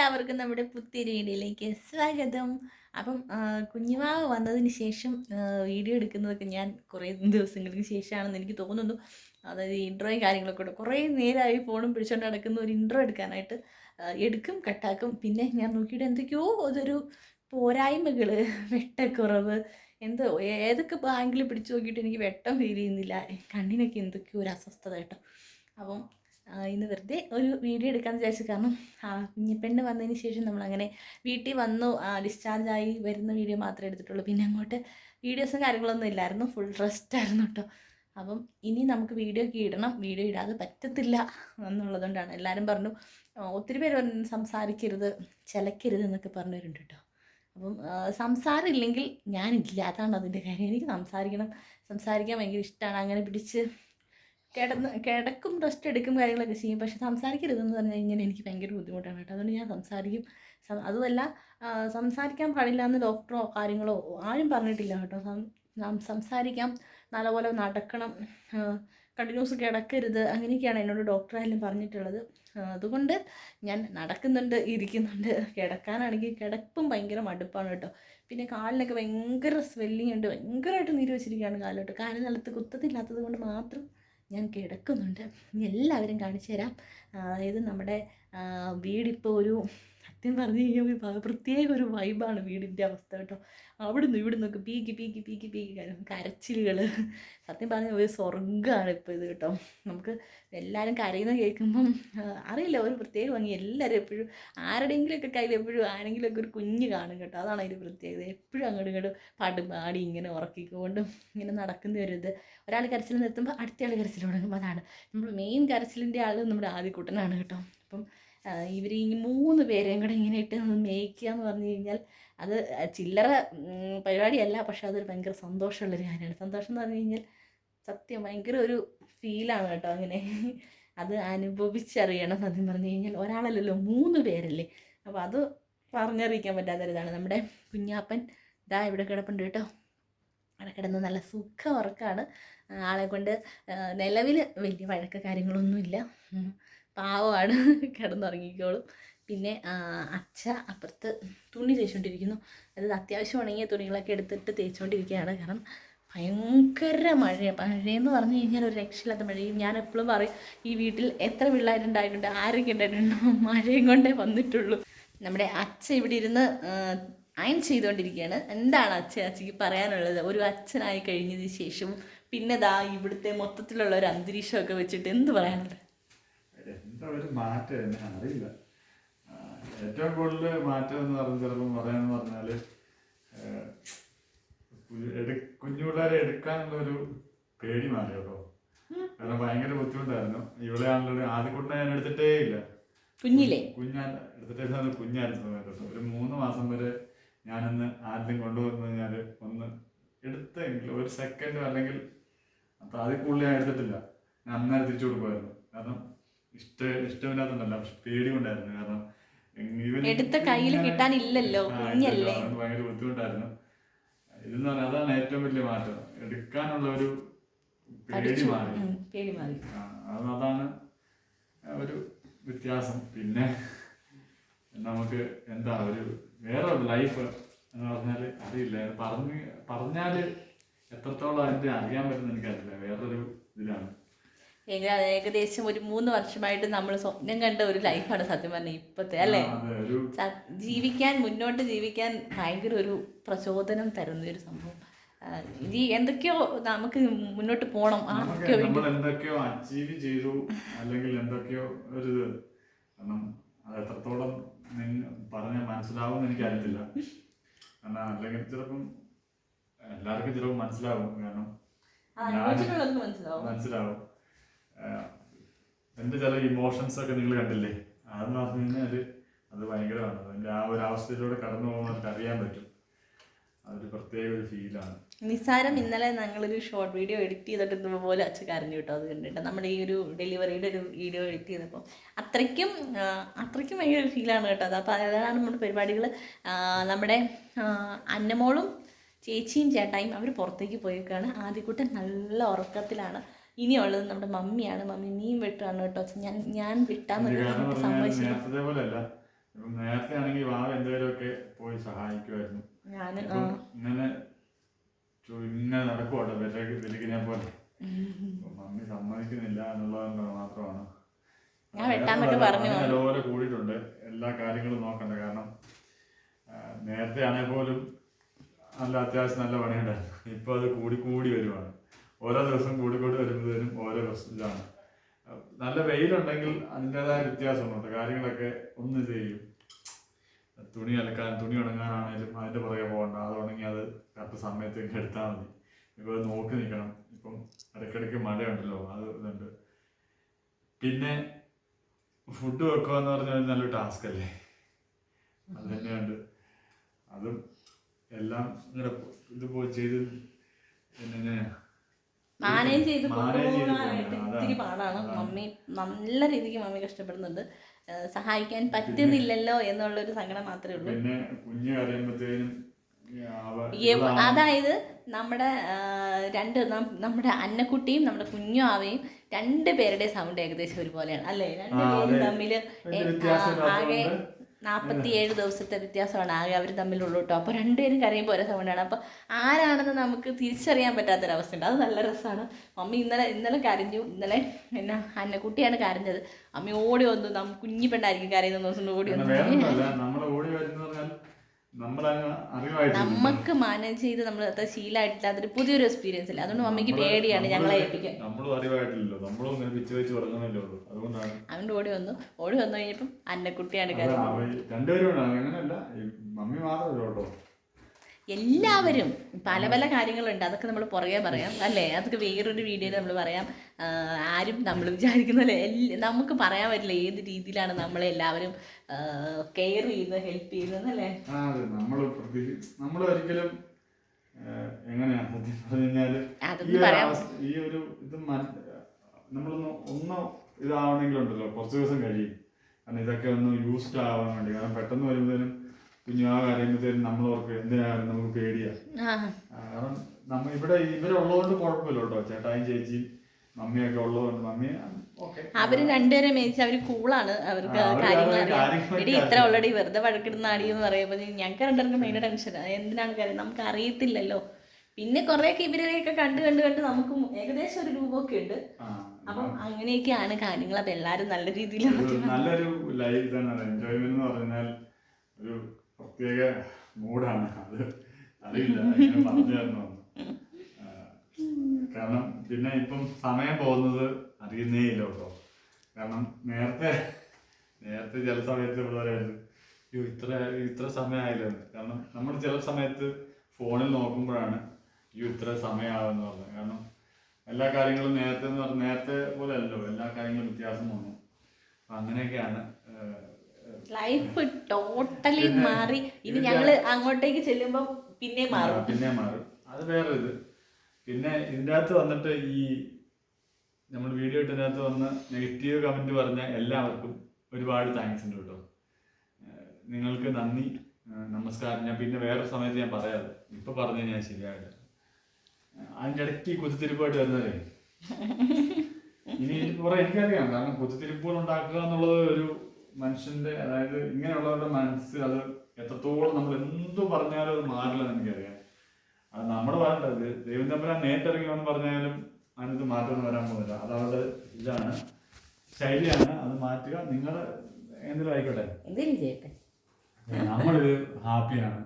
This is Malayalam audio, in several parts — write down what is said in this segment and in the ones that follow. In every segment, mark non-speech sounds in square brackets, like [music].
എല്ലാവർക്കും നമ്മുടെ പുത്തിരി സ്വാഗതം. അപ്പം കുഞ്ഞുമാവ് വന്നതിന് ശേഷം വീഡിയോ എടുക്കുന്നതൊക്കെ ഞാൻ കുറേ ദിവസങ്ങൾക്ക് ശേഷമാണെന്ന് എനിക്ക് തോന്നുന്നു. അതായത് ഇൻട്രോയും കാര്യങ്ങളൊക്കെ ഉണ്ട് കുറേ നേരമായി ഫോണും പിടിച്ചുകൊണ്ട് നടക്കുന്ന ഒരു ഇൻട്രോ എടുക്കാനായിട്ട് എടുക്കും കട്ടാക്കും. പിന്നെ ഞാൻ നോക്കിയിട്ട് എന്തൊക്കെയോ അതൊരു പോരായ്മകൾ വെട്ടക്കുറവ് എന്തോ ഏതൊക്കെ ബാങ്കിൽ പിടിച്ചു നോക്കിയിട്ട് എനിക്ക് വെട്ടം ഫീൽ ചെയ്യുന്നില്ല. കണ്ണിനൊക്കെ എന്തൊക്കെയോ ഒരു അസ്വസ്ഥത കേട്ടോ. അപ്പം ഇന്ന് വെറുതെ ഒരു വീഡിയോ എടുക്കാമെന്ന് വിചാരിച്ചു. കാരണം കുഞ്ഞിപ്പെണ്ണ് വന്നതിന് ശേഷം നമ്മളങ്ങനെ വീട്ടിൽ വന്നു ഡിസ്ചാർജ് ആയി വരുന്ന വീഡിയോ മാത്രമേ എടുത്തിട്ടുള്ളൂ. പിന്നെ അങ്ങോട്ട് വീഡിയോസും കാര്യങ്ങളൊന്നും ഇല്ലായിരുന്നു. ഫുൾ റെസ്റ്റ് ആയിരുന്നു കേട്ടോ അപ്പം ഇനി നമുക്ക് വീഡിയോ ഒക്കെ ഇടണം. വീഡിയോ ഇടാതെ പറ്റത്തില്ല എന്നുള്ളതുകൊണ്ടാണ്. എല്ലാവരും പറഞ്ഞു ഒത്തിരി പേര് പറഞ്ഞു സംസാരിക്കരുത് ചിലക്കരുത് എന്നൊക്കെ പറഞ്ഞവരുണ്ട് കേട്ടോ അപ്പം സംസാരം ഇല്ലെങ്കിൽ ഞാനില്ല. അതിന്റെ കാര്യം. എനിക്ക് സംസാരിക്കണം. സംസാരിക്കാൻ ഭയങ്കര ഇഷ്ടമാണ് അങ്ങനെ പിടിച്ച് കിടന്ന് കിടക്കും റെസ്റ്റ് എടുക്കും കാര്യങ്ങളൊക്കെ ചെയ്യും. പക്ഷെ സംസാരിക്കരുതെന്ന് പറഞ്ഞു കഴിഞ്ഞാൽ എനിക്ക് ഭയങ്കര ബുദ്ധിമുട്ടാണ് കേട്ടോ. അതുകൊണ്ട് ഞാൻ സംസാരിക്കും. അതുമല്ല സംസാരിക്കാൻ പാടില്ല എന്ന് ഡോക്ടറോ കാര്യങ്ങളോ ആരും പറഞ്ഞിട്ടില്ല കേട്ടോ. സംസാരിക്കാം. നല്ലപോലെ നടക്കണം. കണ്ടിന്യൂസ് കിടക്കരുത്. അങ്ങനെയൊക്കെയാണ് എന്നോട് ഡോക്ടറായാലും പറഞ്ഞിട്ടുള്ളത്. അതുകൊണ്ട് ഞാൻ നടക്കുന്നുണ്ട് ഇരിക്കുന്നുണ്ട്. കിടക്കാനാണെങ്കിൽ കിടപ്പും ഭയങ്കര മടുപ്പാണ് കേട്ടോ. പിന്നെ കാലിനൊക്കെ ഭയങ്കര സ്വെല്ലിംഗ് ഉണ്ട്. ഭയങ്കരമായിട്ട് നീര് വെച്ചിരിക്കുകയാണ് കാലോട്ട് കാലിന് നിലത്ത് കുത്തത്തില്ലാത്തത് കൊണ്ട് മാത്രം ഞാൻ കിടക്കുന്നുണ്ട്. എല്ലാവരും കാണിച്ചു തരാം അതായത് നമ്മുടെ വീടിപ്പോൾ ഒരു സത്യം പറഞ്ഞു കഴിഞ്ഞാൽ പ്രത്യേക ഒരു വൈബാണ് വീടിന്റെ അവസ്ഥ കേട്ടോ. അവിടുന്ന് ഇവിടുന്നൊക്കെ പീക്കി പീക്കി പീക്കി പീക്കി കരച്ചിലുകൾ സത്യം പറഞ്ഞാൽ ഒരു സ്വർഗമാണ് ഇപ്പോൾ ഇത് കേട്ടോ. നമുക്ക് എല്ലാവരും കരയുന്ന കേൾക്കുമ്പം അറിയില്ല ഒരു പ്രത്യേക ഭംഗി. എല്ലാവരും എപ്പോഴും ആരുടെയെങ്കിലുമൊക്കെ കയ്യിൽ എപ്പോഴും ആരെങ്കിലുമൊക്കെ ഒരു കുഞ്ഞ് കാണും കേട്ടോ. അതാണ് അതിന്റെ പ്രത്യേകത. എപ്പോഴും അങ്ങോട്ട് ഇങ്ങോട്ട് പാട്ട് പാടി ഇങ്ങനെ ഉറക്കിക്കൊണ്ടും ഇങ്ങനെ നടക്കുന്ന ഒരു ഇത്. ഒരാൾ കരച്ചിൽ നിർത്തുമ്പോൾ അടുത്തയാൾ കരച്ചിൽ തുടങ്ങുമ്പോൾ അതാണ്. നമ്മൾ മെയിൻ കരച്ചിലിന്റെ ആൾ നമ്മുടെ ആദ്യക്കൂട്ടനാണ് കേട്ടോ. അപ്പം ഇവർ ഈ മൂന്ന് പേരെയും കൂടെ ഇങ്ങനെ ഇട്ട് മേയ്ക്കുക എന്ന് പറഞ്ഞു കഴിഞ്ഞാൽ അത് ചില്ലറ പരിപാടിയല്ല പക്ഷെ അതൊരു ഭയങ്കര സന്തോഷമുള്ളൊരു കാര്യമാണ്. സന്തോഷം എന്ന് പറഞ്ഞു കഴിഞ്ഞാൽ സത്യം ഭയങ്കര ഒരു ഫീലാണ് കേട്ടോ അങ്ങനെ. അത് അനുഭവിച്ചറിയണം സത്യം പറഞ്ഞു കഴിഞ്ഞാൽ ഒരാളല്ലല്ലോ മൂന്ന് പേരല്ലേ. അപ്പോൾ അത് പറഞ്ഞറിയിക്കാൻ പറ്റാത്തൊരിതാണ് നമ്മുടെ കുഞ്ഞാപ്പൻ ഇതാ ഇവിടെ കിടപ്പുണ്ട് കേട്ടോ. അവിടെ കിടന്ന് നല്ല സുഖം ഉറക്കാണ്. ആളെ കൊണ്ട് നിലവിൽ വലിയ വഴക്ക കാര്യങ്ങളൊന്നുമില്ല. പാവമാണ്. കിടന്നുറങ്ങിക്കോളും. പിന്നെ അച്ഛ അപ്പുറത്ത് തുണി തേച്ചുകൊണ്ടിരിക്കുന്നു അതായത് അത്യാവശ്യം ഉണങ്ങിയ തുണികളൊക്കെ എടുത്തിട്ട് തേച്ചുകൊണ്ടിരിക്കുകയാണ് കാരണം ഭയങ്കര മഴയാണ് മഴയെന്ന് പറഞ്ഞു കഴിഞ്ഞാൽ ഒരു രക്ഷയില്ലാത്ത മഴയും. ഞാൻ എപ്പോഴും പറയും ഈ വീട്ടിൽ എത്ര പിള്ളേരുണ്ടായിട്ടുണ്ട് ആരൊക്കെ ഉണ്ടായിട്ടുണ്ടോ? [laughs] മഴയും കൊണ്ടേ വന്നിട്ടുള്ളൂ. നമ്മുടെ അച്ഛ ഇവിടെ ഇരുന്ന് അയൺ ചെയ്തുകൊണ്ടിരിക്കുകയാണ് എന്താണ് അച്ഛ അച്ഛയ്ക്ക് പറയാനുള്ളത്? ഒരു അച്ഛനായി കഴിഞ്ഞതിന് ശേഷവും പിന്നെ ദാ ഇവിടുത്തെ മൊത്തത്തിലുള്ള ഒരു അന്തരീക്ഷമൊക്കെ വെച്ചിട്ട് എന്ത് പറയാനുള്ളത്? എന്താ ഒരു മാറ്റം എന്നെ അറിയില്ല. ഏറ്റവും കൂടുതൽ മാറ്റം എന്ന് പറഞ്ഞ ചിലപ്പം പറയാന്ന് പറഞ്ഞാൽ കുഞ്ഞു പിള്ളേരെ എടുക്കാനുള്ള ഒരു പേടി മാറി കേട്ടോ. കാരണം ഭയങ്കര ബുദ്ധിമുട്ടായിരുന്നു. ഇവിടെയാണല്ലോ കൊണ്ട് ഞാൻ എടുത്തിട്ടേ ഇല്ല. കുഞ്ഞില്ലേ കുഞ്ഞാൻ എടുത്തിട്ടേ കുഞ്ഞായിരുന്നു സമയത്ത് കേട്ടോ. ഒരു മൂന്ന് മാസം വരെ ഞാനൊന്ന് ആദ്യം കൊണ്ടുവന്നു ഞാൻ ഒന്ന് എടുത്തെങ്കിലും ഒരു സെക്കൻഡ് അല്ലെങ്കിൽ അപ്പൊ അതിൽ കൂടുതൽ ഞാൻ എടുത്തിട്ടില്ല. ഞാൻ അന്നേരം തിരിച്ചു കൊടുക്കുമായിരുന്നു. കാരണം ഇഷ്ട ഇഷ്ടമില്ലാത്തതല്ല പക്ഷെ പേടി കൊണ്ടായിരുന്നു കാരണം ഇവൻ എടുത്ത കയ്യിൽ കിട്ടാനില്ലല്ലോ കുഞ്ഞല്ലേ? ഭയങ്കര ബുദ്ധിമുട്ടായിരുന്നു. ഇതെന്ന് പറഞ്ഞാൽ അതാണ് ഏറ്റവും വലിയ മാറ്റം. എടുക്കാനുള്ള ഒരു പേടി മാറി. അതാണ് ഒരു വ്യത്യാസം. പിന്നെ നമുക്ക് എന്താ ഒരു വേറെ ഒരു ലൈഫ് എന്ന് പറഞ്ഞാൽ അറിയില്ല. പറഞ്ഞ് പറഞ്ഞാൽ എത്രത്തോളം അതിന്റെ അറിയാൻ പറ്റുന്ന എനിക്കറിയില്ല. വേറൊരു ഇതിലാണ്. ഏകദേശം ഒരു മൂന്ന് വർഷമായിട്ട് നമ്മൾ സ്വപ്നം കണ്ട ഒരു ലൈഫാണ് സത്യം പറഞ്ഞ ഇപ്പത്തെ അല്ലേ? ജീവിക്കാൻ മുന്നോട്ട് ജീവിക്കാൻ ഭയങ്കര ഒരു പ്രചോദനം തരുന്ന ഒരു സംഭവം. ഇനി എന്തൊക്കെയോ നമുക്ക് മുന്നോട്ട് പോകണം നമ്മൾ എന്തൊക്കെയോ അച്ചീവ് ചെയ്തു അല്ലെങ്കിൽ എന്തൊക്കെയോ ഒരു കാരണം അത് എത്രത്തോളം പറഞ്ഞാൽ മനസ്സിലാവും എനിക്ക് അറിയത്തില്ല കാരണം അല്ലെങ്കിൽ ചിലപ്പം എല്ലാവർക്കും ചിലപ്പോൾ മനസ്സിലാവും. കാരണം മനസ്സിലാവും. എന്റെ ചില ഇമോഷൻസ് ഒക്കെ നിങ്ങൾ കണ്ടില്ലേ? അതെന്ന് പറഞ്ഞു കഴിഞ്ഞാൽ അത് ഭയങ്കരമാണ്. അതിന്റെ ആ ഒരു അവസ്ഥയിലൂടെ കടന്നു പോകുന്നവർക്ക് അറിയാൻ പറ്റും. അതൊരു പ്രത്യേക ഒരു ഫീലാണ് നിസാരം ഇന്നലെ ഞങ്ങളൊരു ഷോർട്ട് വീഡിയോ എഡിറ്റ് ചെയ്തിട്ട് പോലെ അച്ഛൻ കരഞ്ഞു കേട്ടോ. അത് കണ്ടിട്ട് നമ്മുടെ ഈ ഒരു ഡെലിവറിയുടെ ഒരു വീഡിയോ എഡിറ്റ് ചെയ്തപ്പോൾ അത്രയ്ക്കും അത്രയ്ക്കും ഭയങ്കര ഒരു ഫീലാണ് കേട്ടോ. അത് അപ്പോൾ അതാണ് നമ്മുടെ പരിപാടികൾ നമ്മുടെ അന്നമോളും ചേച്ചിയും ചേട്ടായും അവർ പുറത്തേക്ക് പോയേക്കാണ്. ആദ്യക്കൂട്ടം നല്ല ഉറക്കത്തിലാണ്. ഇനിയുള്ളത് നമ്മുടെ മമ്മിയാണ്. മമ്മി മീൻ വെട്ടാണ് കേട്ടോ. ഞാൻ ഞാൻ പറഞ്ഞിട്ട് സമ്മതിച്ചില്ല. നേരത്തെ ആണെങ്കിൽ വാവ എന്തെങ്കിലുമൊക്കെ പോയി സഹായിക്കുമായിരുന്നു. ഞാൻ ഇങ്ങനെ ഇങ്ങനെ നടക്കുവാട്ടോ. വിലകിനെ പോലെ. മമ്മി സമ്മതിക്കുന്നില്ല എന്നുള്ളത് മാത്രമാണ്. ഞാൻ വെട്ടാൻ വേണ്ടി പറഞ്ഞു. അതുപോലെ കൂടിയിട്ടുണ്ട്. എല്ലാ കാര്യങ്ങളും നോക്കണ്ട. കാരണം നേരത്തെ ആണെങ്കിൽ പോലും നല്ല അത്യാവശ്യം നല്ല പണിയുണ്ടായിരുന്നു. ഇപ്പൊ അത് കൂടി കൂടി വരുവാണ്. ഓരോ ദിവസം കൂടി കൂടി വരുമ്പോഴത്തേനും ഓരോ പ്രശ്നത്തിലാണ്. നല്ല വെയിലുണ്ടെങ്കിൽ അതിന്റെതായ വ്യത്യാസമുണ്ട് കാര്യങ്ങളൊക്കെ ഒന്ന് ചെയ്യും. തുണി അലക്കാൻ തുണി ഉണങ്ങാനാണേലും അതിന്റെ പുറകെ പോകണ്ട. അത് ഉണങ്ങി അത് കറക്റ്റ് സമയത്ത് എടുത്താൽ മതി. ഇപ്പോൾ അത് നോക്കി നിൽക്കണം. ഇപ്പം ഇടയ്ക്കിടയ്ക്ക് മഴയുണ്ടല്ലോ അത് ഇതുണ്ട്. പിന്നെ ഫുഡ് വെക്കുക എന്ന് പറഞ്ഞാൽ നല്ലൊരു ടാസ്ക് അല്ലേ? അത് തന്നെയുണ്ട്. അതും എല്ലാം ഇങ്ങനെ ഇത് പോയി ചെയ്ത് പിന്നെ മാനേജ് ചെയ്ത് കൊണ്ടുപോകാനായിട്ട്. ഇത്തിരി പാടാണ്. മമ്മി നല്ല രീതിക്ക് മമ്മി കഷ്ടപ്പെടുന്നുണ്ട് സഹായിക്കാൻ പറ്റുന്നില്ലല്ലോ എന്നുള്ള ഒരു സങ്കടം മാത്രമേ ഉള്ളൂ അതായത് നമ്മുടെ രണ്ട് നമ്മുടെ അന്നക്കുട്ടിയും നമ്മുടെ കുഞ്ഞു ആവയും രണ്ട് പേരുടെ സൗണ്ട് ഏകദേശം ഒരുപോലെയാണ് അല്ലേ രണ്ട് പേരും. തമ്മിൽ ആകെ നാൽപ്പത്തിയേഴ് ദിവസത്തെ വ്യത്യാസമാണ്. ആകെ അവർ തമ്മിലുള്ളൂ കേട്ടോ അപ്പോൾ രണ്ടുപേരും കരയുമ്പോൾ ഒരേ സൗണ്ടാണ്. അപ്പോൾ ആരാണെന്ന് നമുക്ക് തിരിച്ചറിയാൻ പറ്റാത്തൊരവസ്ഥയുണ്ട് അത് നല്ല രസമാണ്. മമ്മി ഇന്നലെ ഇന്നലെ കരഞ്ഞു. ഇന്നലെ എന്നാ അന്നക്കുട്ടിയാണ് കരഞ്ഞത്. അമ്മ ഓടി വന്നു. നമുക്ക് കുഞ്ഞി പെണ്ണായിരിക്കും കരയുന്ന ദിവസം ഓടി വന്നു [laughs] വേറൊന്നുമല്ല നമ്മൾ ഓടി വരുന്ന പറഞ്ഞാൽ നമ്മളങ്ങ് അറിവായിട്ട് നമുക്ക് മാനേജ് ചെയ്ത് നമ്മൾ അത്ര ശീലമായിട്ടില്ല അതൊരു പുതിയൊരു എക്സ്പീരിയൻസ് അല്ല? അതുകൊണ്ട് മമ്മിക്ക് പേടിയാണ് ഞങ്ങളെ ഏൽപ്പിക്കാൻ. ഓടി വന്നു. ഓടി വന്നു കഴിഞ്ഞപ്പം അന്നക്കുട്ടിയാണ് അത് എല്ലാവരും പല പല കാര്യങ്ങളുണ്ട്. അതൊക്കെ നമ്മൾ പുറകെ പറയാം അല്ലേ? അതൊക്കെ വേറൊരു വീഡിയോയിൽ നമ്മൾ പറയാം. ആരും നമ്മൾ വിചാരിക്കുന്ന നമുക്ക് പറയാൻ പറ്റില്ല ഏത് രീതിയിലാണ് നമ്മളെ എല്ലാവരും കെയർ ചെയ്യുന്നത് ഹെൽപ്പ് ചെയ്യുന്നത് അല്ലേ? നമ്മൾ നമ്മൾ ഒരിക്കലും എങ്ങനെയാണ് ഈ ഒരു ഇത് നമ്മളൊന്ന് ഒന്ന് ഇതാവണമെങ്കിലുണ്ടല്ലോ. കുറച്ച് ദിവസം കഴിയും. കാരണം ഇതൊക്കെ ഒന്ന് യൂസ്ഡ് ആവാൻ വേണ്ടി. കാരണം പെട്ടെന്ന് വരുമ്പോഴത്തേനും കുഞ്ഞാ കരയുമ്പോഴത്തേനും നമ്മൾ ഓർക്ക് എന്തിനാണ് നമുക്ക് പേടിയാ? കാരണം നമ്മ ഇവിടെ ഇവരുള്ളതുകൊണ്ട് കുഴപ്പമില്ല കേട്ടോ. ചേട്ടായും ചേച്ചിയും മമ്മിയൊക്കെ ഉള്ളതുകൊണ്ട് മമ്മി ഓക്കെ. അവർ രണ്ടുപേരെ മേടിച്ച് അവർ കൂളാണ്. അവർക്ക് കാര്യങ്ങൾ അറിയാം. ഇത്ര ഓൾറെഡി വെറുതെ വഴക്കിടുന്ന എന്ന് പറയുമ്പോൾ ഞങ്ങൾക്ക് രണ്ടുപേർക്കും മെയിൻ ടെൻഷൻ എന്തിനാണ് കാര്യം? നമുക്ക് അറിയത്തില്ലല്ലോ. പിന്നെ കുറേയൊക്കെ ഇവരെയൊക്കെ കണ്ട് കണ്ട് കണ്ട് നമുക്ക് ഏകദേശം ഒരു രൂപമൊക്കെ ഉണ്ട്. അപ്പം അങ്ങനെയൊക്കെയാണ് കാര്യങ്ങൾ അപ്പൊ എല്ലാരും നല്ല രീതിയിൽ നല്ലൊരു ലൈഫ് തന്നെ എൻജോയ്മെന്റ് എന്ന് പറഞ്ഞാൽ ഒരു പ്രത്യേക മൂഡാണ്. അത് അറിയില്ല. പറഞ്ഞു തരണം കാരണം പിന്നെ ഇപ്പം സമയം പോകുന്നത് അറിയുന്നേ ഇല്ല കേട്ടോ. കാരണം നേരത്തെ നേരത്തെ ചില സമയത്ത് ഇവിടെ "അയ്യോ, ഇത്ര ഇത്ര സമയമായില്ലെന്ന് കാരണം നമ്മൾ ചില സമയത്ത് ഫോണിൽ നോക്കുമ്പോഴാണ് അയ്യോ ഇത്ര സമയമാവെന്ന് പറഞ്ഞത്. കാരണം എല്ലാ കാര്യങ്ങളും നേരത്തെ എന്ന് പറഞ്ഞാൽ നേരത്തെ പോലെ അല്ലല്ലോ. എല്ലാ കാര്യങ്ങളും വ്യത്യാസം വന്നു. അങ്ങനെയൊക്കെയാണ് ലൈഫ് ടോട്ടലി മാറി. ഇനി ഞങ്ങൾ അങ്ങോട്ടേക്ക് ചെല്ലുമ്പോ പിന്നെ മാറും. പിന്നെ മാറും. അത് വേറെ ഇത്. പിന്നെ ഇതിന്റെ അകത്ത് വന്നിട്ട് ഈ നമ്മൾ വീഡിയോ ഇട്ടതിനകത്ത് വന്ന് നെഗറ്റീവ് കമന്റ് പറഞ്ഞ എല്ലാവർക്കും ഒരുപാട് താങ്ക്സ് ഉണ്ട് കേട്ടോ. നിങ്ങൾക്ക് നന്ദി. നമസ്കാരം. ഞാൻ പിന്നെ വേറെ സമയത്ത് ഞാൻ പറയാതെ ഇപ്പൊ പറഞ്ഞു ഞാൻ ശരിയായിട്ട് അതിന്റെ ഇടയ്ക്ക് കുത്തിരിപ്പായിട്ട് വരുന്നതേ [laughs] ഇനി കുറെ എനിക്കറിയാം. കാരണം കുത്തിരിപ്പുകൾ ഉണ്ടാക്കുക എന്നുള്ളത് ഒരു മനുഷ്യന്റെ അതായത് ഇങ്ങനെയുള്ളവരുടെ മനസ്സ് അത് എത്രത്തോളം നമ്മൾ എന്തു പറഞ്ഞാലും അത് മാറില്ല എനിക്കറിയാം. അത് നമ്മൾ പറയേണ്ടത് ദൈവം തമ്മിൽ നേരിട്ടിറങ്ങി വന്ന് പറഞ്ഞാലും അതിനകത്ത് മാറ്റം വരാൻ പോകുന്നില്ല. അത് അവരുടെ ഇതാണ്. ശൈലിയാണ് അത് മാറ്റുക. നിങ്ങൾ എന്തെങ്കിലും ആയിക്കോട്ടെ? നമ്മളിത് ഹാപ്പിയാണ്.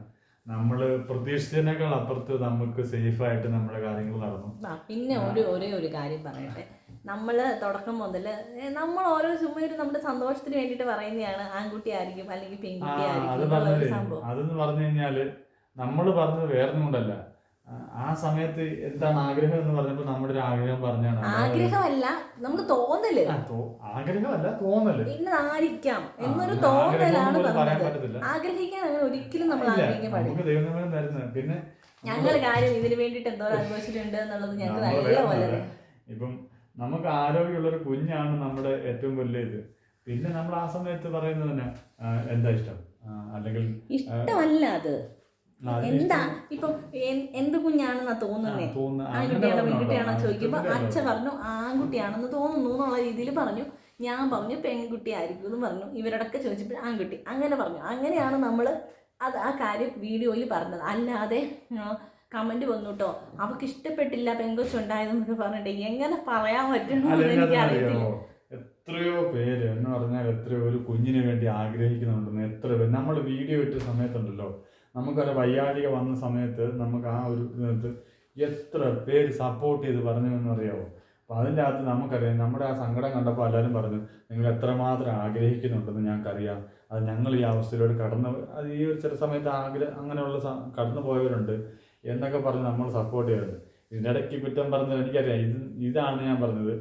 നമ്മൾ പ്രതീക്ഷിച്ചതിനേക്കാൾ അപ്പുറത്ത് നമുക്ക് സേഫ് ആയിട്ട് നമ്മുടെ കാര്യങ്ങൾ നടന്നു. പിന്നെ ഒരു ഒരേ ഒരു കാര്യം പറയട്ടെ. നമ്മൾ തുടക്കം മുതൽ നമ്മൾ ഓരോ ചുമ്മാ ഒരു നമ്മുടെ സന്തോഷത്തിന് വേണ്ടിയിട്ട് പറയുന്നതാണ് ആൺകുട്ടി ആയിരിക്കും അല്ലെങ്കിൽ പെൺകുട്ടി ആയിരിക്കും അതെന്ന് പറഞ്ഞു കഴിഞ്ഞാൽ നമ്മൾ പറഞ്ഞത് വേറൊന്നുകൊണ്ടല്ല ആ, സമയത്ത് എന്താണ് ആഗ്രഹം എന്ന് പറഞ്ഞപ്പോൾ നമ്മുടെ ഒരു ആഗ്രഹം പറഞ്ഞാണ്. ആഗ്രഹമല്ല നമുക്ക് തോന്നൽ. ആഗ്രഹമല്ല തോന്നൽ. ആരിക്കാം. എന്നൊരു തോന്നലാണ് ആഗ്രഹിക്കാൻ അങ്ങനെ ഒരിക്കലും നമ്മൾ ആഗ്രഹിക്കാൻ പാടില്ല. ദൈവം തരുന്നത് പിന്നെ ഞങ്ങൾ കാര്യം ഇതിന് വേണ്ടിയിട്ട് എന്തോ അനുഭവിച്ചിട്ടുണ്ട് എന്നുള്ളത് ഞങ്ങൾക്ക് ഇപ്പം നമുക്ക് ആരോഗ്യമുള്ള ഒരു കുഞ്ഞാണ് നമ്മുടെ ഏറ്റവും വലിയ ഇത് പിന്നെ നമ്മൾ ആ സമയത്ത് പറയുന്നത് തന്നെ എന്താ ഇഷ്ടം? അല്ലെങ്കിൽ ഇഷ്ടമല്ല അത്. എന്താ ഇപ്പൊ എന്ത് കുഞ്ഞാണെന്നാ തോന്നുന്നേ? ആൺകുട്ടിയാണോ പെൺകുട്ടിയാണോ ചോദിക്കുമ്പോ അച്ഛൻ പറഞ്ഞു ആൺകുട്ടിയാണെന്ന് തോന്നുന്നു എന്നുള്ള രീതിയിൽ പറഞ്ഞു. ഞാൻ പറഞ്ഞു പെൺകുട്ടി ആയിരിക്കും എന്ന് പറഞ്ഞു. ഇവരോടൊക്കെ ചോദിച്ചപ്പോൾ ആൺകുട്ടി അങ്ങനെ പറഞ്ഞു. അങ്ങനെയാണ് നമ്മൾ അത് ആ കാര്യം വീഡിയോയിൽ പറഞ്ഞത്. അല്ലാതെ കമന്റ് വന്നു കേട്ടോ അവക്ക് ഇഷ്ടപ്പെട്ടില്ല പെങ്കൊച്ചുണ്ടായതെന്നൊക്കെ പറഞ്ഞിട്ട് എങ്ങനെ പറയാൻ എനിക്ക് അറിയത്തില്ല എത്രയോ പേര് എന്ന് പറഞ്ഞാൽ എത്രയോ ഒരു കുഞ്ഞിന് വേണ്ടി ആഗ്രഹിക്കുന്നുണ്ടെന്ന് എത്ര പേര്. നമ്മൾ വീഡിയോ ഇട്ട സമയത്തുണ്ടല്ലോ. നമുക്കൊരു വയ്യാഴിക വന്ന സമയത്ത് നമുക്ക് ആ ഒരു ഇതിനകത്ത് എത്ര പേര് സപ്പോർട്ട് ചെയ്ത് പറഞ്ഞതെന്ന് അറിയാമോ അപ്പോൾ അതിന്റെ അകത്ത് നമുക്കറിയാം നമ്മുടെ ആ സങ്കടം കണ്ടപ്പോൾ എല്ലാവരും പറഞ്ഞു നിങ്ങൾ എത്രമാത്രം ആഗ്രഹിക്കുന്നുണ്ടെന്ന് ഞങ്ങൾക്കറിയാം. അത് ഞങ്ങൾ ഈ അവസ്ഥയിലൂടെ കടന്നു അത് ഈ ഒരു ചില സമയത്ത് ആഗ്രഹം അങ്ങനെയുള്ള കടന്നു പോയവരുണ്ട് എന്നൊക്കെ പറഞ്ഞ് നമ്മൾ സപ്പോർട്ട് ചെയ്തിട്ടുണ്ട് ഇതിന്റെ ഇടയ്ക്ക് കുറ്റം പറഞ്ഞത് എനിക്കറിയാം. ഇത് ഇതാണ് ഞാൻ പറഞ്ഞത്.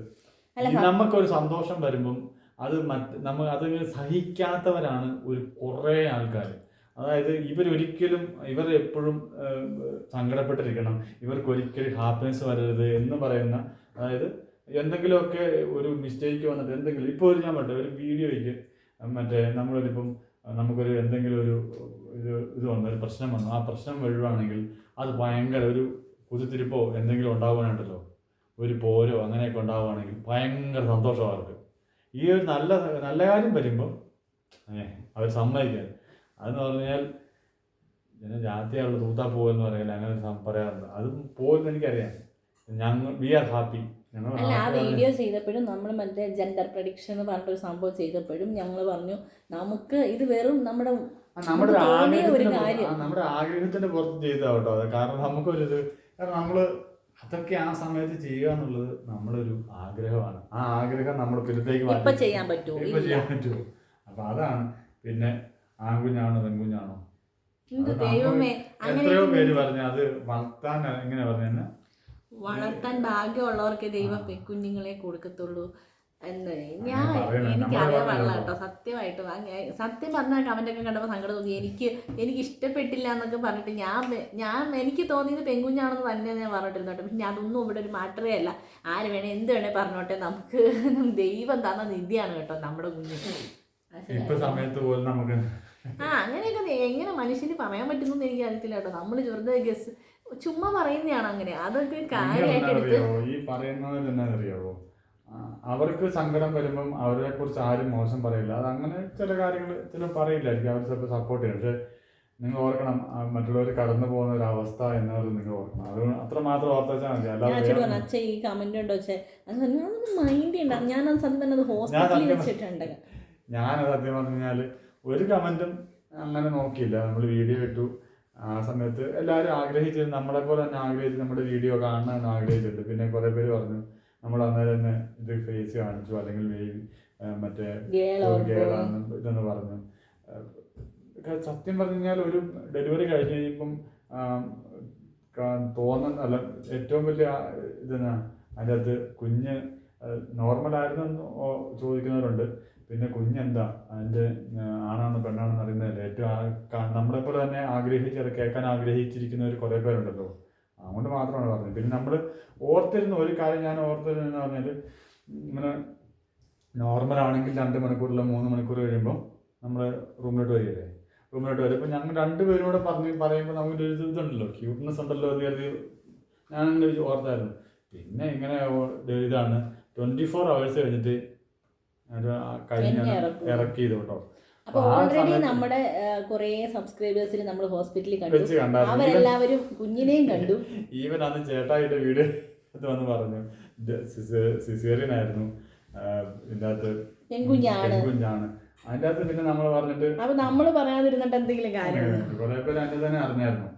നമുക്കൊരു സന്തോഷം വരുമ്പം അത് മറ്റ് നമ്മൾ അത് സഹിക്കാത്തവരാണ് ഒരു കുറേ ആൾക്കാർ അതായത് ഇവരൊരിക്കലും ഇവർ എപ്പോഴും സങ്കടപ്പെട്ടിരിക്കണം. ഇവർക്ക് ഒരിക്കലും ഹാപ്പിനെസ് വരരുത് എന്ന് പറയുന്ന അതായത് എന്തെങ്കിലുമൊക്കെ ഒരു മിസ്റ്റേക്ക് വന്നിട്ട് എന്തെങ്കിലും ഇപ്പോൾ ഒരു ഞാൻ പറ്റേ ഒരു വീഡിയോയ്ക്ക് മറ്റേ നമ്മളൊരിപ്പം നമുക്കൊരു എന്തെങ്കിലും ഒരു ഇത് ഇത് വന്നു ഒരു പ്രശ്നം വന്നു. ആ പ്രശ്നം വരുവാണെങ്കിൽ അത് ഭയങ്കര ഒരു കുതിത്തിരിപ്പോ എന്തെങ്കിലും ഉണ്ടാവാനുണ്ടല്ലോ? ഒരു പോരോ അങ്ങനെയൊക്കെ ഉണ്ടാവുകയാണെങ്കിൽ ഭയങ്കര സന്തോഷമാണ് അവർക്ക്. ഈ ഒരു നല്ല നല്ല കാര്യം വരുമ്പോൾ അവർ സമ്മതിക്കാൻ. അതെന്ന് പറഞ്ഞാൽ പിന്നെ ജാതിയുള്ള തൂത്താ പോകുമെന്ന് പറയില്ല അങ്ങനെ പറയാറുണ്ട്. അത് പോകുമെന്ന് എനിക്കറിയാം. ഞങ്ങൾ വി ആർ ഹാപ്പി. അല്ല ആ. വീഡിയോ ചെയ്തപ്പോഴും നമ്മൾ മറ്റേ ജെൻഡർ പ്രഡിക്ഷൻ എന്ന് പറഞ്ഞിട്ടൊരു സംഭവം ചെയ്തപ്പോഴും ഞങ്ങൾ പറഞ്ഞു നമുക്ക് ഇത് വെറും നമ്മുടെ നമ്മുടെ നമ്മുടെ ആഗ്രഹത്തിന്റെ പുറത്ത് ചെയ്താവട്ടോ അത് കാരണം നമുക്കൊരു കാരണം നമ്മൾ അതൊക്കെ ആ സമയത്ത് ചെയ്യുക എന്നുള്ളത് നമ്മളൊരു ആഗ്രഹമാണ്. ആ ആഗ്രഹം നമ്മൾ പിന്നത്തേക്ക് ചെയ്യാൻ പറ്റുമോ ഇപ്പൊ ചെയ്യാൻ പറ്റുമോ അപ്പൊ അതാണ്. പിന്നെ ആൺകുഞ്ഞാണോ പെൺകുഞ്ഞാണോ? എത്രയോ പേര് പറഞ്ഞ അത് വളർത്താൻ എങ്ങനെ പറഞ്ഞു? വളർത്താൻ ഭാഗ്യമുള്ളവർക്ക് ദൈവം കുഞ്ഞുങ്ങളെ കൊടുക്കത്തുള്ളൂ. എന്ന് ഞാൻ അങ്ങനെ പറയണേ. എനിക്ക് നമ്മൾ അറിയാൻ പറഞ്ഞതോ. പാടില്ല കേട്ടോ. സത്യമായിട്ട് സത്യം പറഞ്ഞാൽ കമന്റ് ഒക്കെ കണ്ടപ്പോൾ സങ്കടം തോന്നി. എനിക്ക് എനിക്ക് ഇഷ്ടപ്പെട്ടില്ല എന്നൊക്കെ പറഞ്ഞിട്ട് ഞാൻ ഞാൻ എനിക്ക് തോന്നിയത് പെങ്കുഞ്ഞാണെന്ന് തന്നെ ഞാൻ പറഞ്ഞിട്ടിരുന്നു കേട്ടോ. പക്ഷെ അതൊന്നും ഇവിടെ ഒരു മാറ്ററേ അല്ല. ആര് വേണേ എന്ത് വേണേ പറഞ്ഞോട്ടെ. നമുക്ക് [laughs] ദൈവം തന്ന നിധിയാണ് കേട്ടോ നമ്മുടെ കുഞ്ഞ്. സമയത്ത് പോലും നമുക്ക് ആ അങ്ങനെയൊക്കെ എങ്ങനെ മനുഷ്യന് പറയാൻ പറ്റുന്നു എനിക്ക് അറിയത്തില്ല കേട്ടോ. നമ്മൾ വെറുതെ ഗസ് ചുമ്മാ പറയുന്നതാണ് അങ്ങനെ. അതൊക്കെ കാര്യമായിട്ട് എടുത്ത് ഈ പറയുന്നത് ആ, അവർക്ക് സങ്കടം വരുമ്പം അവരെ കുറിച്ച് ആരും മോശം പറയില്ല. അത് അങ്ങനെ ചില കാര്യങ്ങൾ ചില പറയില്ലായിരിക്കും. അവർ ചിലപ്പോൾ സപ്പോർട്ട് ചെയ്യും. പക്ഷെ നിങ്ങൾ ഓർക്കണം മറ്റുള്ളവർ കടന്നു പോകുന്ന ഒരു അവസ്ഥ എന്നത് നിങ്ങൾ ഓർക്കണം. അത് അത്ര മാത്രം ഓർത്താച്ചാൽ മതി. ഞാൻ അല്ലാതെ അച്ഛ ഈ കമന്റ് ഉണ്ടോ? മൈൻഡ് ഞാനത് സത്യം പറഞ്ഞത് ഹോസ്പിറ്റലിൽ വെച്ചിട്ടുണ്ട്. ഞാൻ സത്യം പറഞ്ഞു കഴിഞ്ഞാൽ ഒരു കമന്റും അങ്ങനെ നോക്കിയില്ല. നമ്മൾ വീഡിയോ ഇട്ടു. ആ സമയത്ത് എല്ലാവരും ആഗ്രഹിച്ചിരുന്നു. നമ്മളെ പോലെ തന്നെ ആഗ്രഹിച്ച് നമ്മുടെ വീഡിയോ കാണണമെന്ന് ആഗ്രഹിച്ചിട്ടുണ്ട്. പിന്നെ കുറേ പേര് പറഞ്ഞു നമ്മൾ അന്നേരം തന്നെ ഇത് ഫേസ് കാണിച്ചു അല്ലെങ്കിൽ വേവി മറ്റേ ഇതെന്ന് പറഞ്ഞു. സത്യം പറഞ്ഞു കഴിഞ്ഞാൽ ഒരു ഡെലിവറി കഴിഞ്ഞ് കഴിയുമ്പം തോന്നുന്ന അല്ല ഏറ്റവും വലിയ ഇതെന്നാ അതിന്റെ അകത്ത് കുഞ്ഞ് നോർമൽ ആയിരുന്നു എന്ന് ഓ- ചോദിക്കുന്നവരുണ്ട്. പിന്നെ കുഞ്ഞെന്താ അതിന്റെ ആണാണോ പെണ്ണാണെന്ന് അറിയുന്നതല്ല? ഏറ്റവും നമ്മളെപ്പോലെ പോലെ തന്നെ ആഗ്രഹിച്ച് അത് കേൾക്കാൻ ആഗ്രഹിച്ചിരിക്കുന്നവർ കുറേ പേരുണ്ടല്ലോ. അതുകൊണ്ട് മാത്രമാണ് പറഞ്ഞത്. പിന്നെ നമ്മൾ ഓർത്തിരുന്ന ഒരു കാര്യം ഞാൻ ഓർത്തിരുന്നെന്ന് പറഞ്ഞാൽ ഇങ്ങനെ നോർമൽ ആണെങ്കിൽ രണ്ട് മണിക്കൂറിലോ മൂന്ന് മണിക്കൂർ കഴിയുമ്പോൾ നമ്മൾ റൂമിലോട്ട് വരികയല്ലേ? റൂമിലോട്ട് വരും ഇപ്പം ഞങ്ങൾ രണ്ടുപേരും കൂടെ പറഞ്ഞ് പറയുമ്പോൾ നമുക്കൊരു ഒരു ഇതുണ്ടല്ലോ ക്യൂട്ട്നെസ് ഉണ്ടല്ലോ എന്ന് കരുതി ഞാൻ ഒരു ഓർത്തായിരുന്നു. പിന്നെ ഇങ്ങനെ ഇതാണ്. ട്വന്റി ഫോർ അവേഴ്സ് കഴിഞ്ഞിട്ട് കഴിഞ്ഞ ഇറക്കിയത് കേട്ടോ. അപ്പൊ ഓൾറെഡി നമ്മുടെ കുറേ സബ്സ്ക്രൈബേഴ്സിന് നമ്മൾ ഹോസ്പിറ്റലിൽ കണ്ടു. അവരെല്ലാവരും കുഞ്ഞിനെയും കണ്ടു. [laughs] ഈവൻ അന്ന് ചേട്ടായിട്ട് വീട് വന്ന് പറഞ്ഞു. സിസേറിയൻ ആയിരുന്നു ഇതിന്റെ അകത്ത് പെൺകുഞ്ഞാണ്. കുഞ്ഞാണ് അതിന്റെ അകത്ത് പിന്നെ നമ്മൾ പറഞ്ഞിട്ട് അപ്പൊ നമ്മൾ പറയാതിരുന്നിട്ട് എന്തെങ്കിലും കാര്യമുണ്ടോ കുറെ പേര് അതിന്റെ തന്നെ അറിഞ്ഞായിരുന്നു.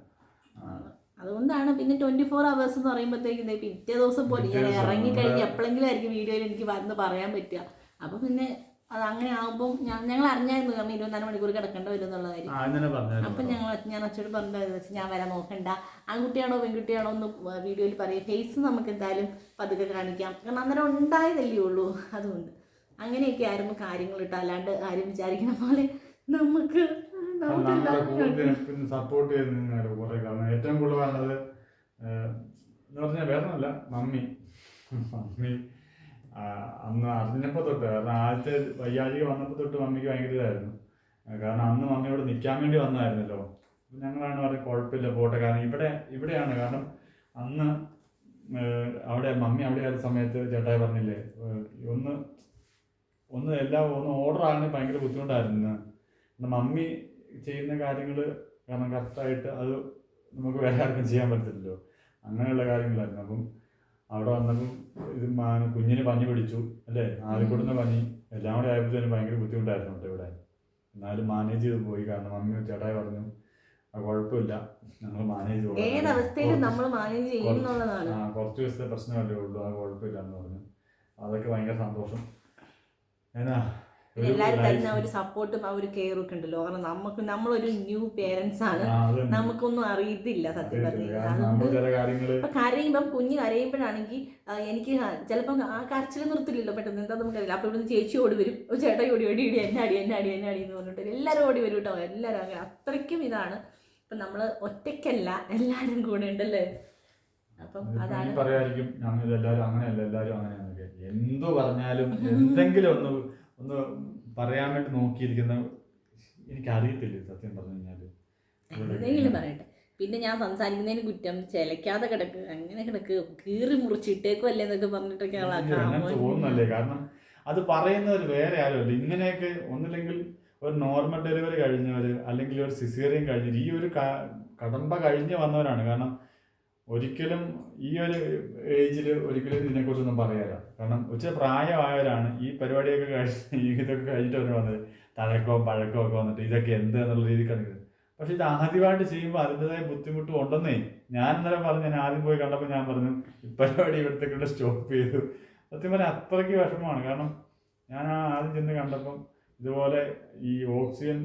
അതുകൊണ്ടാണ് പിന്നെ ട്വന്റി ഫോർ അവേഴ്സ് എന്ന് പറയുമ്പോഴത്തേക്കും പിറ്റേ ദിവസം പോലും ഞാൻ ഇറങ്ങി കഴിഞ്ഞ് എപ്പോഴെങ്കിലും ആയിരിക്കും വീഡിയോയിൽ എനിക്ക് വന്ന് പറയാൻ പറ്റുക. അപ്പൊ പിന്നെ അത് അങ്ങനെ ആകുമ്പോൾ ഞങ്ങൾ അറിഞ്ഞായിരുന്നു കാരണം ഇരുപത്തിനാല് മണിക്കൂർ കിടക്കേണ്ട വരും എന്നുള്ള കാര്യം അപ്പൊ ഞങ്ങൾ ഞാൻ അച്ഛനോട് പറഞ്ഞത് ഞാൻ വരാൻ നോക്കണ്ട. ആൺകുട്ടിയാണോ പെൺകുട്ടിയാണോ എന്ന് വീഡിയോയിൽ പറയും. ഫേസ് നമുക്ക് എന്തായാലും പതുക്കെ കാണിക്കാം. കാരണം അന്നേരം ഉണ്ടായതല്ലേ ഉള്ളൂ. അതുകൊണ്ട് അങ്ങനെയൊക്കെ ആയിരുന്നു കാര്യങ്ങൾ ഇട്ട് അല്ലാണ്ട് ആരും വിചാരിക്കുന്ന പോലെ നമുക്ക് സപ്പോർട്ട് ചെയ്ത് കുറേ കാരണം. ഏറ്റവും കൂടുതൽ വേണ്ടത് ഏഹ്, എന്ന് പറഞ്ഞാൽ വേറെ മമ്മി. മമ്മി. അന്ന് അറിഞ്ഞപ്പോൾ തൊട്ട് കാരണം ആദ്യത്തെ വയ്യാഴിക വന്നപ്പോൾ തൊട്ട് മമ്മിക്ക് ഭയങ്കര ഇതായിരുന്നു. കാരണം അന്ന് മമ്മി ഇവിടെ നിൽക്കാൻ വേണ്ടി വന്നതായിരുന്നല്ലോ. ഞങ്ങളാണ് പറഞ്ഞത് കുഴപ്പമില്ല പോട്ടെ. കാരണം ഇവിടെ ഇവിടെയാണ്. കാരണം അന്ന് അവിടെ മമ്മി അവിടെ ആയ സമയത്ത് ചേട്ടായി പറഞ്ഞില്ലേ ഒന്ന് ഒന്ന് എല്ലാം ഒന്ന് ഓർഡർ ആകണേ ഭയങ്കര ബുദ്ധിമുട്ടായിരുന്നു മമ്മി ചെയ്യുന്ന കാര്യങ്ങൾ കാരണം കറക്റ്റായിട്ട് അത് നമുക്ക് വേറെ ആർക്കും ചെയ്യാൻ പറ്റില്ലല്ലോ അങ്ങനെയുള്ള കാര്യങ്ങളായിരുന്നു. അപ്പം അവിടെ വന്നപ്പം ഇത് കുഞ്ഞിന് പനി പിടിച്ചു അല്ലേ? ആദ്യക്കൂടുന്ന പനി എല്ലാം കൂടെ ആയപ്പോഴത്തേനും ഭയങ്കര ബുദ്ധിമുട്ടായിരുന്നു കേട്ടോ ഇവിടെ. എന്നാലും മാനേജ് ചെയ്ത് പോയി. കാരണം മമ്മി ചേട്ടായി പറഞ്ഞു "ആ, കുഴപ്പമില്ല. ഞങ്ങൾ മാനേജ് ചെയ്തോളാം." ഏതവസ്ഥയിലും നമ്മൾ മാനേജ് ചെയ്യും കുറച്ച് ആ കുറച്ച് ദിവസത്തെ പ്രശ്നമല്ലേ ഉള്ളൂ. ആ കുഴപ്പമില്ല എന്ന് പറഞ്ഞു. അതൊക്കെ ഭയങ്കര സന്തോഷം. എന്നാ എല്ലാവരും തരുന്ന ഒരു സപ്പോർട്ടും ആ ഒരു കെയറും ഒക്കെ ഉണ്ടല്ലോ. കാരണം നമുക്ക് നമ്മളൊരു ന്യൂ പേരൻസ് ആണ്. തന്നെ. നമുക്കൊന്നും അറിയത്തില്ല സത്യം പറഞ്ഞു അറിയത്തില്ല. കഴിഞ്ഞാൽ കാരണം നമ്മൾ ചില കാര്യങ്ങൾ ഇപ്പൊ കരയുമ്പം കുഞ്ഞ് കരയുമ്പോഴാണെങ്കിൽ എനിക്ക് ചിലപ്പം ആ കരച്ചിൽ നിർത്തില്ലല്ലോ പെട്ടെന്ന്. എന്താ നമുക്കറിയില്ല അപ്പൊ ഇവിടുന്ന് ചേച്ചി ഓടി വരും. "ഓ, ചേട്ടാ ഓടി ഓടി ഓടി എന്നെ അടി എന്നെ അടി എന്നെ അടി എന്ന് പറഞ്ഞിട്ട് എല്ലാവരും ഓടി വരും കേട്ടോ. എല്ലാവരും അങ്ങനെ. അത്രയ്ക്കും ഇതാണ്. ഇപ്പം നമ്മൾ ഒറ്റയ്ക്കല്ല എല്ലാരും കൂടെ ഉണ്ടല്ലേ? അതാണ് പറയായിരിക്കും ഞങ്ങൾ എല്ലാവരും അങ്ങനെയല്ല എല്ലാവരും അങ്ങനെയാന്നൊക്കെ എന്തു പറഞ്ഞാലും എന്തെങ്കിലും ഒന്ന് ഒന്ന് പറയാൻ വേണ്ടി നോക്കിയിരിക്കുന്ന എനിക്കറിയത്തില്ല സത്യം പറഞ്ഞു കഴിഞ്ഞാൽ. എന്തെങ്കിലും പറയട്ടെ. പിന്നെ ഞാൻ സംസാരിക്കുന്നതിന് കുറ്റം ചെലക്കാതെ കിടക്ക് അങ്ങനെ കിടക്ക് കീറി മുറിച്ചിട്ടേക്കും അല്ലേ എന്നൊക്കെ പറഞ്ഞിട്ടൊക്കെ തോന്നുന്നല്ലേ കാരണം അത് പറയുന്നവർ വേറെ ആരുമല്ല ഇങ്ങനെയൊക്കെ ഒന്നില്ലെങ്കിൽ ഒരു നോർമൽ ഡെലിവറി കഴിഞ്ഞവർ അല്ലെങ്കിൽ ഒരു സിസേറിയൻ കഴിഞ്ഞവർ ഈ ഒരു കടമ്പ കഴിഞ്ഞ് വന്നവരാണ്. കാരണം ഒരിക്കലും ഈ ഒരു ഏജിൽ ഒരിക്കലും ഇതിനെക്കുറിച്ചൊന്നും പറയാല്ല കാരണം ഉച്ച പ്രായമായവരാണ് ഈ പരിപാടിയൊക്കെ കഴിഞ്ഞ് [laughs] ഈ ഇതൊക്കെ കഴിഞ്ഞിട്ട് അവർ വന്നത്. തഴക്കവും പഴക്കവും ഒക്കെ വന്നിട്ട് ഇതൊക്കെ എന്ത് എന്നുള്ള കണ്ടത് പക്ഷെ ഇത് ആദ്യമായിട്ട് ചെയ്യുമ്പോൾ അതിന്റെതായ ബുദ്ധിമുട്ടും ഉണ്ടെന്നേ. ഞാൻ ഇന്നലെ പറഞ്ഞു ഞാൻ ആദ്യം പോയി കണ്ടപ്പോൾ ഞാൻ പറഞ്ഞു ഈ പരിപാടി ഇവിടത്തേക്കൂടെ സ്റ്റോപ്പ് ചെയ്തു. സത്യം പറഞ്ഞാൽ അത്രയ്ക്ക് വിഷമമാണ്. കാരണം ഞാൻ ആ ആദ്യം ചെന്ന് കണ്ടപ്പം ഇതുപോലെ ഈ ഓക്സിജൻ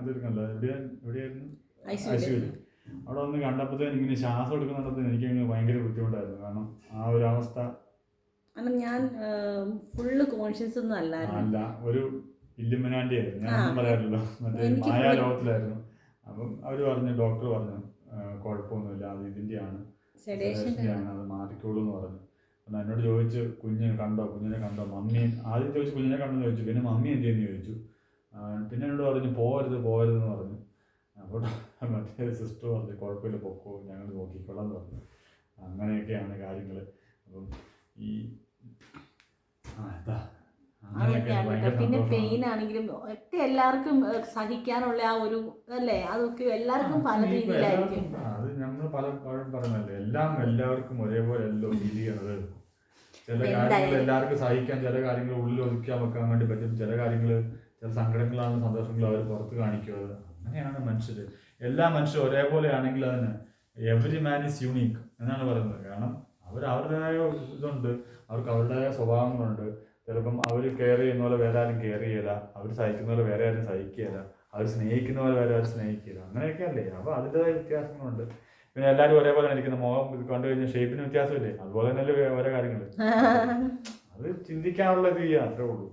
ഇതെടുക്കണല്ലോ എവിടെ എവിടെയായിരുന്നു? ICU. അവിടെ വന്ന് കണ്ടപ്പോഴത്തേന് ഇങ്ങനെ ശ്വാസം എടുക്കുന്നുണ്ടപ്പോൾ എനിക്ക് അങ്ങ് ഭയങ്കര ബുദ്ധിമുട്ടായിരുന്നു. കാരണം ആ ഒരു അവസ്ഥ. കാരണം ഞാൻ ഫുള്ള് കോൺഷ്യസ് ഒന്നും അല്ലായിരുന്നു. അല്ല ഒരു ഇല്ലുമിനാണ്ടി ആയിരുന്നു ഞാൻ പറയാറില്ലല്ലോ. മറ്റേ എനിക്ക് ലോകത്തിലായിരുന്നു അപ്പം അവർ പറഞ്ഞു ഡോക്ടർ പറഞ്ഞു "ആ, കുഴപ്പമൊന്നുമില്ല അത് ഇതിന്റെയാണ്. ആണ് അത് മാറിക്കോളൂ എന്ന് പറഞ്ഞു. അപ്പം എന്നോട് ചോദിച്ചു കുഞ്ഞിനെ കണ്ടോ കുഞ്ഞിനെ കണ്ടോ? മമ്മി ആദ്യം ചോദിച്ചു കുഞ്ഞിനെ കണ്ടോ ചോദിച്ചു. പിന്നെ മമ്മി എന്ത് ചെയ്യുന്നു ചോദിച്ചു. പിന്നെ എന്നോട് പറഞ്ഞു പോകരുത് എന്ന് പറഞ്ഞു. അപ്പോൾ മറ്റേ സിസ്റ്റർ പറഞ്ഞു കുഴപ്പമില്ല പൊക്കോ ഞങ്ങൾ നോക്കിക്കോളാം എന്ന് പറഞ്ഞു. അങ്ങനെയൊക്കെയാണ് കാര്യങ്ങൾ അപ്പം ഈ ആ എന്താ. പിന്നെ പെയിൻ ആണെങ്കിലും ഒക്കെ എല്ലാവർക്കും സഹിക്കാനുള്ള ആ ഒരു അല്ലേ അതൊക്കെ എല്ലാവർക്കും പല രീതിയിലായിരിക്കും. അത് നമ്മൾ പലപ്പോഴും പറഞ്ഞല്ലേ എല്ലാം എല്ലാവർക്കും ഒരേപോലെ ചെയ്യണത് ചില കാര്യങ്ങൾ എല്ലാവർക്കും സഹിക്കാൻ ചില കാര്യങ്ങൾ ഉള്ളിൽ ഒതുക്കാൻ വെക്കാൻ വേണ്ടി പറ്റും. ചില കാര്യങ്ങൾ ചില സങ്കടങ്ങളാണ് സന്തോഷങ്ങളും അവർ പുറത്ത് കാണിക്കുന്നത്. അങ്ങനെയാണ് മനുഷ്യർ എല്ലാ മനുഷ്യരും ഒരേപോലെ ആണെങ്കിൽ അതിന് എവറി മാൻ ഈസ് യൂണീക്ക് എന്നാണ് പറയുന്നത്. കാരണം അവർ അവരുടേതായ ഇതുണ്ട് അവർക്ക് അവരുടേതായ സ്വഭാവങ്ങളുണ്ട്. ചിലപ്പം അവർ കെയർ ചെയ്യുന്ന പോലെ വേറെ ആരും കെയർ ചെയ്യില്ല അവർ സഹിക്കുന്ന പോലെ വേറെ ആരും സഹിക്കുകയില്ല അവർ സ്നേഹിക്കുന്ന പോലെ വേറെ ആരും സ്നേഹിക്കില്ല അങ്ങനെയൊക്കെ അല്ലേ? അപ്പോൾ അതിന്റെതായ വ്യത്യാസങ്ങളുണ്ട്. പിന്നെ എല്ലാവരും ഒരേപോലെ ഇരിക്കുന്ന മുഖം കണ്ടു കഴിഞ്ഞാൽ ഷേപ്പിന് വ്യത്യാസമില്ലേ? അതുപോലെ തന്നെ അല്ലേ ഓരോ കാര്യങ്ങൾ. [laughs] അത് ചിന്തിക്കാനുള്ള ഇത് ചെയ്യുക അത്രേ ഉള്ളൂ.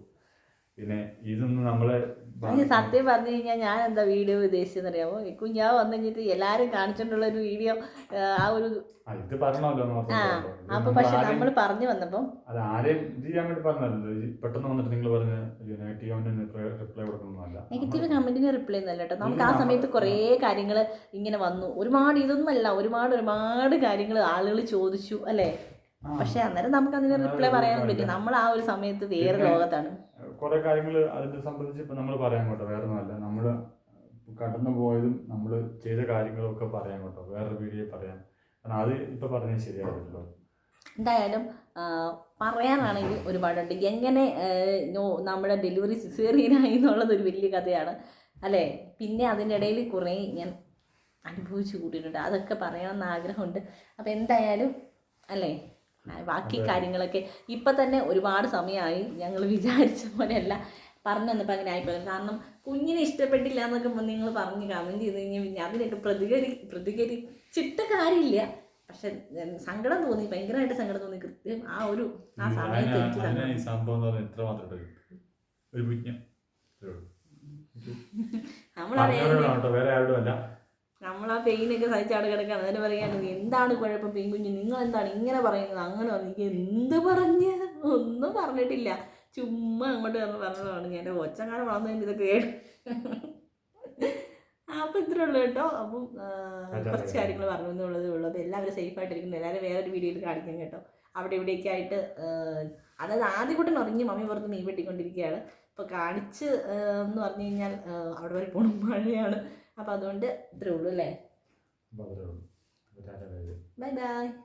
പിന്നെ ഇതൊന്നും നമ്മളെ അതിന് സത്യം പറഞ്ഞു കഴിഞ്ഞാൽ ഞാൻ എന്താ വീഡിയോ ഉദ്ദേശിച്ചെന്നറിയാമോ ഈ കുഞ്ഞാവ് വന്നു കഴിഞ്ഞിട്ട് എല്ലാവരും കാണിച്ചിട്ടുള്ള ഒരു വീഡിയോ ആ ഒരു ഇത് പറഞ്ഞല്ലോ ആ അപ്പൊ പക്ഷെ നമ്മൾ പറഞ്ഞു വന്നപ്പം അത് ആരെയും ഇത് ചെയ്യാൻ വേണ്ടി പറഞ്ഞല്ലോ പെട്ടെന്ന് വന്നിട്ട് നിങ്ങൾ പറഞ്ഞ നെഗറ്റീവ് റിപ്ലൈ കൊടുക്കുന്നതല്ല നെഗറ്റീവ് കമന്റിന് റിപ്ലൈ ഒന്നല്ല കേട്ടോ. നമുക്ക് ആ സമയത്ത് കുറേ കാര്യങ്ങൾ ഇങ്ങനെ വന്നു. ഒരുപാട് ഇതൊന്നല്ല ഒരുപാട് ഒരുപാട് കാര്യങ്ങൾ ആളുകൾ ചോദിച്ചു അല്ലേ. പക്ഷെ അന്നേരം നമുക്ക് അതിന് റിപ്ലൈ പറയാനും പറ്റില്ല. നമ്മൾ ആ ഒരു സമയത്ത് വേറെ ലോകത്താണ്. കുറെ കാര്യങ്ങൾ അതിനെ സംബന്ധിച്ച് ഇപ്പം നമ്മൾ പറയാൻ കേട്ടോ. വേറെ ഒന്നുമല്ല നമ്മൾ കടന്നു പോയതും നമ്മൾ ചെയ്ത കാര്യങ്ങളും ഒക്കെ പറയാൻ കേട്ടോ. വേറൊരു വീഡിയോ പറയാം കാരണം അത് ഇപ്പം പറഞ്ഞാൽ ശരിയാവില്ലല്ലോ. എന്തായാലും പറയാനാണെങ്കിൽ ഒരുപാടുണ്ട് എങ്ങനെ നമ്മുടെ ഡെലിവറി സിസേറിയനായി എന്നുള്ളത് ഒരു വലിയ കഥയാണ്. അല്ലേ? പിന്നെ അതിന്റെ ഇടയിൽ കുറേ ഞാൻ അനുഭവിച്ചു കൂട്ടിയിട്ടുണ്ട്. അതൊക്കെ പറയണമെന്ന് ആഗ്രഹമുണ്ട്. അപ്പോൾ എന്തായാലും അല്ലേ? ബാക്കി. കാര്യങ്ങളൊക്കെ ഇപ്പം തന്നെ ഒരുപാട് സമയമായി. ഞങ്ങൾ വിചാരിച്ച പോലെയല്ല. പറഞ്ഞു വന്നപ്പോൾ അങ്ങനെ ആയിപ്പോയി. കാരണം കുഞ്ഞിനെ ഇഷ്ടപ്പെട്ടില്ല എന്നൊക്കെ നിങ്ങൾ പറഞ്ഞ് കമന്റ് ചെയ്ത് കഴിഞ്ഞാൽ പിന്നെ അതിനൊക്കെ പ്രതികരി പ്രതികരിച്ചിട്ട കാര്യമില്ല. പക്ഷെ സങ്കടം തോന്നി. ഭയങ്കരമായിട്ട് സങ്കടം തോന്നി. കൃത്യം ആ ഒരു ആ സമയത്ത് എനിക്ക് സംഭവം ഇത്ര മാത്രം ഒരു വിജ്ഞം നമ്മളാ വേറെ ആരോടും അല്ല നമ്മൾ ആ പെയിനൊക്കെ സഹിച്ചാട് കിടക്കാൻ അതിന് പറയാണ് എന്താണ് കുഴപ്പം പെൺകുഞ്ഞ്? നിങ്ങൾ എന്താണ് ഇങ്ങനെ പറയുന്നത്? അങ്ങനെ പറഞ്ഞു. എനിക്ക് എന്ത് പറഞ്ഞ്? ഒന്നും പറഞ്ഞിട്ടില്ല. ചുമ്മാ അങ്ങോട്ട് വന്ന് പറഞ്ഞതാണ്. ഞാൻ ഒച്ചക്കാലം കഴിഞ്ഞ ഇതൊക്കെ കേട്ടു. അപ്പം ഇത്രേ ഉള്ളൂ കേട്ടോ. അപ്പം കുറച്ച് കാര്യങ്ങൾ പറഞ്ഞു എന്നുള്ളതേ ഉള്ളൂ. അപ്പോൾ എല്ലാവരും സേഫ് ആയിട്ടിരിക്കുന്നു. എല്ലാവരും വേറൊരു വീഡിയോയിൽ കാണിക്കാം കേട്ടോ. അവിടെ ഇവിടെയൊക്കെ ആയിട്ട് അതായത് ആദ്യ കൂട്ടം ഉറങ്ങി മമ്മി പുറത്ത് മീൻ വെട്ടിക്കൊണ്ടിരിക്കുകയാണ്. ഇപ്പോൾ കാണിച്ച് എന്ന് പറഞ്ഞു കഴിഞ്ഞാൽ അവിടെ വരെ പോണം മഴയാണ്. അപ്പോൾ അതുകൊണ്ട് ഇത്രേ ഉള്ളൂ അല്ലേ. Bye bye.